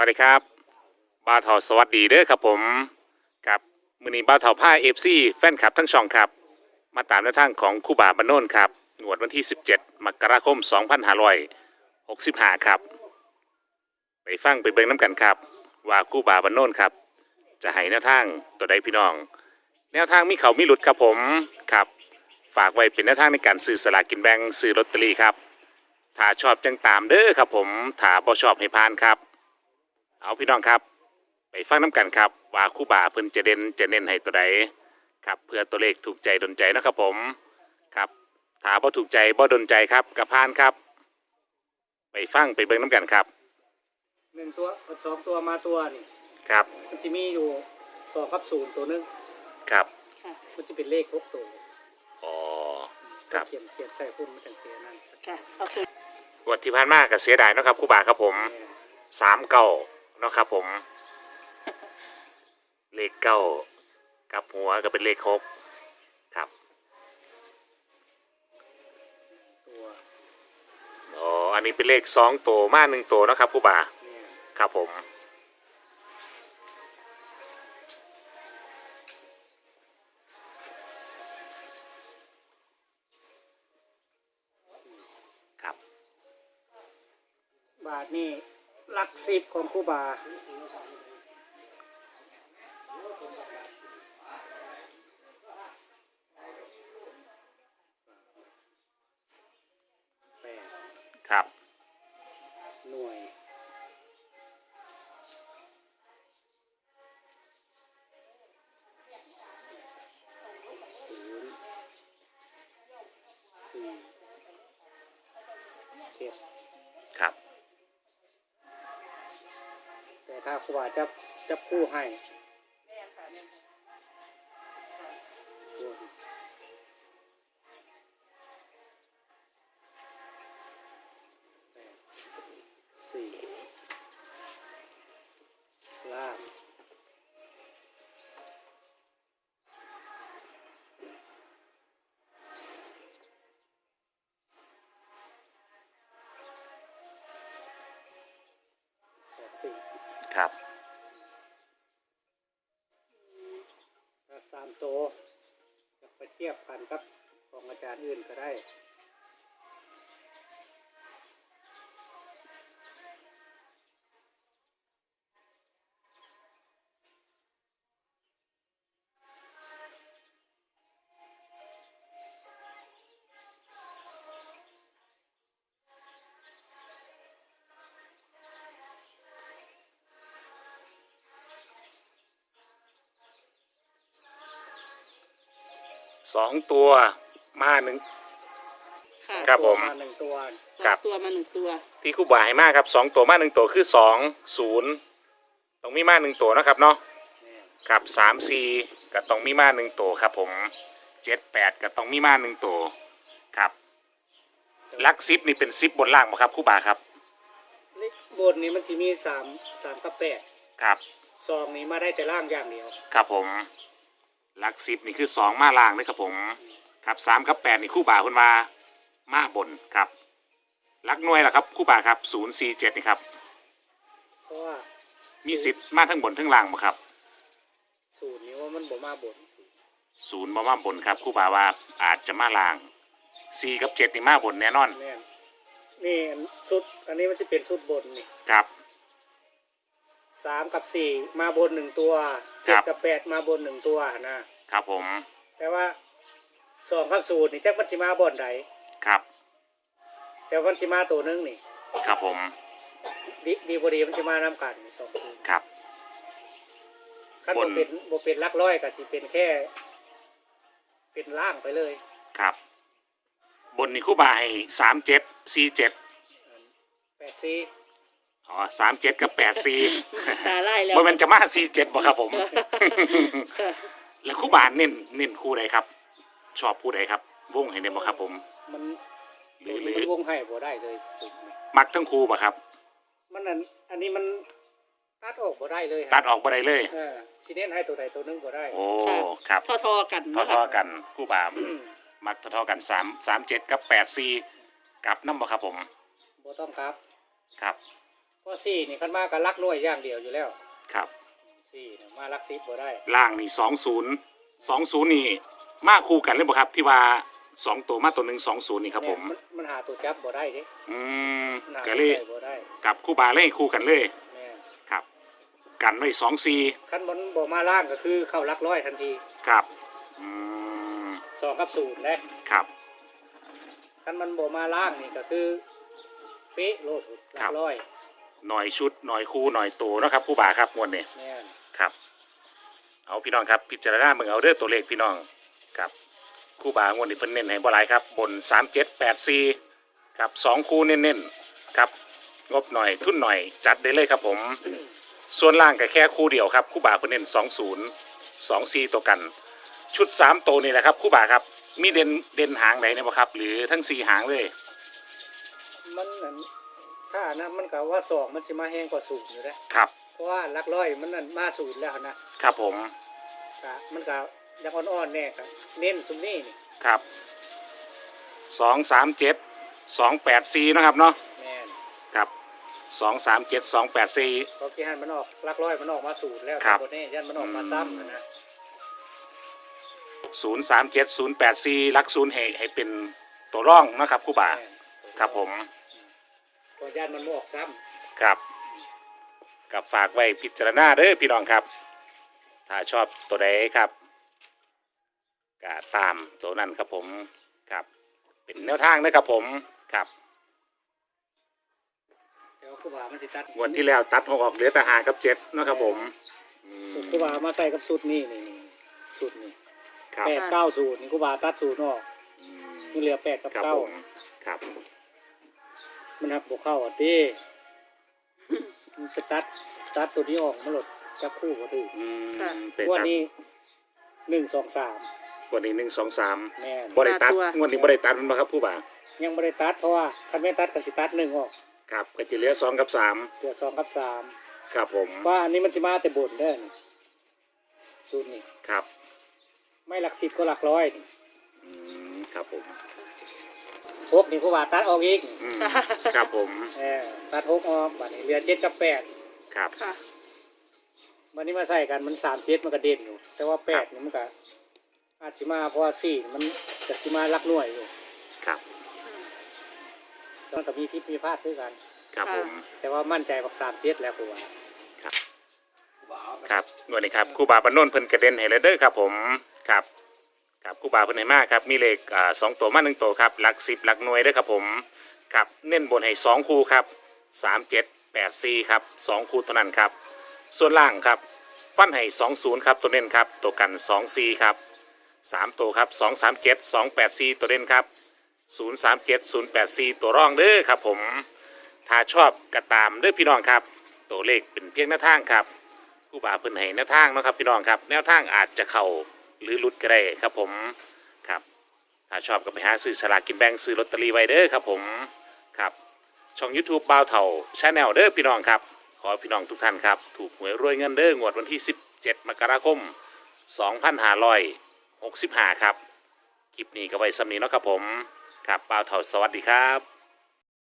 วัสดีครับบ้าวเถาสวัสดีเด้อครับผมครับมือนี้บ้าวเถาผ้าเอฟซีแฟนคลับทั้งช่องครับ มาตามแนวทางของคู่บ่าบานโนนครับงวดวันที่ 17 มกราคม 2565 ครับ ไปฟังไปเบิ่งน้ำกันครับ ว่าคู่บ่าบานโนนครับ จะให้แนวทางตัวใดพี่น้อง แนวทางมีเขามีหลุดครับผมครับ ฝากไว้เป็นแนวทางในการซื้อสลากกินแบ่งซื้อลอตเตอรี่ครับถ้าชอบจังตามเด้อครับผมถ้าบ่ชอบให้พานครับ เอาพี่น้องครับ ไปฟังน้ำกันครับ ว่าคู่บ่าเพิ่นจะเด่นจะเน้นให้ตัวใดครับเพื่อตัวเลขถูกใจดนใจนะครับผมครับถ้าบ่ถูกใจบ่ดนใจครับกับพานครับ ไปฟังไปเบิ่งน้ำกันครับหนึ่งตัวสองตัวมาตัวนี่ครับมันจะมีอยู่สองกับศูนย์ตัวหนึงครับค่ะมันจะเป็นเลขหกตัวอ๋อครับเขียนเขียนใส่พุ่นมันจังเสียนั่นค่ะโอเคงวดที่ผ่านมาก็เสียดายเนาะครับคู่บ่าครับผมเนี่ยสามเก้า เนาะครับผม เลขเก้ากับหัวก็เป็นเลขหกครับ ตัวอ๋อ อันนี้เป็นเลขสองตัวมาหนึ่งตัวเนาะครับผู้บ่าเนี่ยครับผม ครับ บาทนี่ หลักสิบของครูบาครับ แต่ถ้าครูบาจะจะคู่ให้ ครับสามโตจะไปเทียบกันครับของอาจารย์อื่นก็ได้ สองตัวมาหนึ่ง ค่ะครับผม ตัวาหนึ่งตัวครับสองตัวมาหนึ่งตัวที่คู่บ่าให้มากครับสองตัวมาหนึ่งตัวคือสองศูนย์ต้องมีมาหนึ่งตัวเนาะครับเนาะเนี่ยครับสามสี่ก็ต้องมีมาหนึ่งตัวครับ ผมเจ็ดแปดก็ต้องมีมาหนึ่งตัวครับลักซิปนี่เป็นซิปบนล่างบ่ครับคู่บ่าครับเลขบนนี้มันจะมีสามสามกับแปดครับซองนี้มาได้แต่ล่างอย่างเดียว ครับผม ลักซิปนี่คือสองมาล่างเลยครับผมครับสามกับแปดนี่คู่บ่าคุณมามาบนครับลักหน่วยล่ะครับคู่บ่าครับศูนย์สี่เจ็ดนี่ครับเพราะว่ามีสิทธิ์มาทั้งบนทั้งล่างบ่ครับสูตรนี้ว่ามันบ่มาบนศูนย์บ่มาบนครับคู่บ่าว่าอาจจะมาล่างสี่กับเจ็ดนี่มาบนแน่นอนแน่นนี่สุดอันนี้มันจะเป็นสุดบนนี่ครับ สามกับสี่มาบนหนึ่งตัวครัเจ็ดบ กับแปดมาบนหนึ่งตัวนะครับผมแต่ว่าสองกับศูนย์นี่จักมันสิมาบนใดครับแต่มันสิมาตัวหนึงนี่ครับผมดีดีบดีมันสิมาน้ำกันนี่สองตัวครับ ขั้นบบ่นเป็นบ่เป็นหลักร้อยก็สิเป็นแค่ เป็นล่างไปเลยครับ บนนี่คู่บ่าให้สามเจ็ดสี่เจ็ดแปดสี่ อ๋อสามเจ็ดกับแปดสี่ตาไล่แล้วมันจะมาสี่เจ็ดบ่ครับผมค่ะแล้วคู่บ่าเน้นเน้นคู่ใดครับ ชอบคู่ใดครับ วงให้เน้นบ่ครับผม มันหรือหมัรืนอวงให้บ่ได้เลยสุดนี่มักทั้งคู่บ่ครับ มันอันอันนี้มันตัดออกบ่ได้เลยฮะตัดออกบ่ได้เลยเออสิเน้นให้ตัวใดตัวหนึงบ่ได้ โอ้ ครับทอทอๆกันทอนะทอคะๆกันคู่บ่ามักทอทอๆกันสามสามเจ็ดกับแปดสี่กับน้ำบ่ครับผมบ่ต้องครับ ครับ เพราะสี่นี่คันมากับลักน้อยอย่างเดียวอยู่แล้วครับ สี่เนี่ยมาลักซิบบ่ได้ล่างนี่สองศูนย์สองศูนย์นี่มาคู่กันเลยบ่ครับที่ว่าสองตัวมาตัวหนึ่งสองศูนย์นี่ครับผม แนมันหาตัวจับบ่ได้เด้อืมมันหาก็ตัวเลยใส่บ่ได้กับคู่บาเล่คู่กันเลยแม่นครับ กันไว้สองสี่คันมันบ่มาล่างก็คือเข้าลักร้อยทันทีครับอืมสองกับศูนย์ได้ครับคันมันบ่มาล่างนี่ก็คือเป๊ะโลดลักร้อย หน่อยชุดหน่อยคู่หน่อยตัวเนาะครับคู่บาครับมวนเนี่ยแม่นครับ เอาพี่น้องครับพิจารณาเมืองเอาเด้อตัวเลขพี่น้องครับคู่บางวดนี้เพิ่นเน้นให้บ่หลายครับ บนสามเจ็ดแปดสี่ครับสองคู่เน้นๆครับ งบหน่อยทุนหน่อยจัดได้เลยครับผม ส่วนล่างก็แค่คู่เดียวครับคู่บ่าเพิ่นเน้นสองศูนย์สองสี่ตัวกัน ชุดสามตัวนี่แหละครับคู่บ่าครับ มีเด่นเด่นหางไหนเนี่ยบ่ครับ หรือทั้งสี่หางเลย มันนั่น ถ้านะมันก็ว่าสองมันสิมาแห้งกว่าศูนย์อยู่นะครับ เพราะว่าลักร้อยมันนั่นมาศูนย์แล้วนะครับผมก็มันก็ยังอ่อนๆแน่ก็เน้นซุมนี้นี่ครับสองสามเจ็ดสองแปดสี่นาะครับเนาะแม่นครับสองสามเจ็ดสองแปดสี่เพราะกี่หันมันออกลักร้อยมันออกมาศูนย์แล้วครับแต่บ่แน่ยันมันออกมาซ้ำนะศูนย์สามเจ็ดศูนย์แปดสี่ลักศูนย์ให้ให้เป็นตัวร่องเนาะครับครูบาแม่นครับผม เพราะยันมันบ่ออกซ้ครับกับฝากไว้พิจารณาเด้อพี่น้องครับ ถ้าชอบตัวใดครับก็ตามตัวนั้นครับผมครับ เป็นแนวทางนะครับผมครับำแต่ว่าครูบามันสิตัดงวันที่แล้วตัดหกออกเหลือแต่หากับเจ็ดเนาะครับผมอืมครูบามาใส่กับสูตรนี่นี่นี่สูตรนี่ครับแปดเก้าสูตรนี่ครูบาตัดสูตรออกอืมมันเหลือแปดกับครับเก้าผมครับ มันหักบกเข้าอะตีมันจะตัดตัดตัวนี้ออกมาหลดจับคู่ก็ถืออืมค่ะเป็นงวันตัดนี้หนึ่งสองสามงวันนี้หนึ่งสองสามแม่นบริตัดตัว งวันนี้บริตัดมันบ่ครับผู้บ่ายังไม่ได้ตัดเพราะว่าถ้าไม่ตัดก็สิตัดหนึ่งออกครับก็จะเหลือสองกับสามเหลือสองกับสามครับผมเพราะอันนี้มันสิมาแต่บนเด้อนี่สูตรนี่ครับไม่หลักสิบก็หลักร้อยนี่อืมครับผม หกนี่ครูบาตัดออกอีกอืมครับผมเออตัดหกออกบัดนี้เหลือเจ็ดกับแปดครับค่ะ วันนี้มาใส่กันมันสามเจ็ดมันก็เด่นอยู่ แต่ว่าแปดนี่มันก็อาจสิมาเพราะว่าสี่มันจะสิมาลักหน่วยอยู่ครับต้องกับมีพิษมีพลาดด้วยกัน ครับผม แต่ว่ามั่นใจบักสามเจ็ดแล้วครูบาครับงวันนี้ครับครูบาปานนท์เพิ่นกระเด็นให้แล้วเด้อครับผมครับ ครับครูบาเพิ่นให้มากครับมีเลขอ่าสองตัวมาหนึ่งตัวครับหลักสิบหลักหน่วยเด้อครับผมครับเน้นบนให้สองคู่ครับสามเจ็ดแปดสี่ครับสองคู่เท่านั้นครับ ส่วนล่างครับ ฟันให้สองศูนย์ครับตัวเน้นครับตัวกันสองสี่ครับสามตัวครับสองสามเจ็ดสองแปดสี่ตัวเด่นครับศูนย์สามเจ็ดศูนย์แปดสี่ตัวร่องเด้อครับผมถ้าชอบกระตามเด้อพี่น้องครับ ตัวเลขเป็นเพียงหน้าทางครับผู้บ่าเพิ่นให้แนวทางเนาะครับพี่น้องครับ แนวทางอาจจะเข้า หรือหลุดก็ได้ครับผมครับถ้าชอบก็ไปหาซื้อสลากกินแบ่งซื้อลอตเตอรี่ไว้เด้อครับผมครับช่อง YouTube บ่าวเถ่าชาแนลเด้อพี่น้องครับ ขอพี่น้องทุกท่านครับ ถูกหวยรวยเงินเด้องวดวันที่ 17 มกราคม 2565 ครับ คลิปนี้ก็ไว้สำนีเนาะครับผม ครับบ่าวเถ่าสวัสดีครับ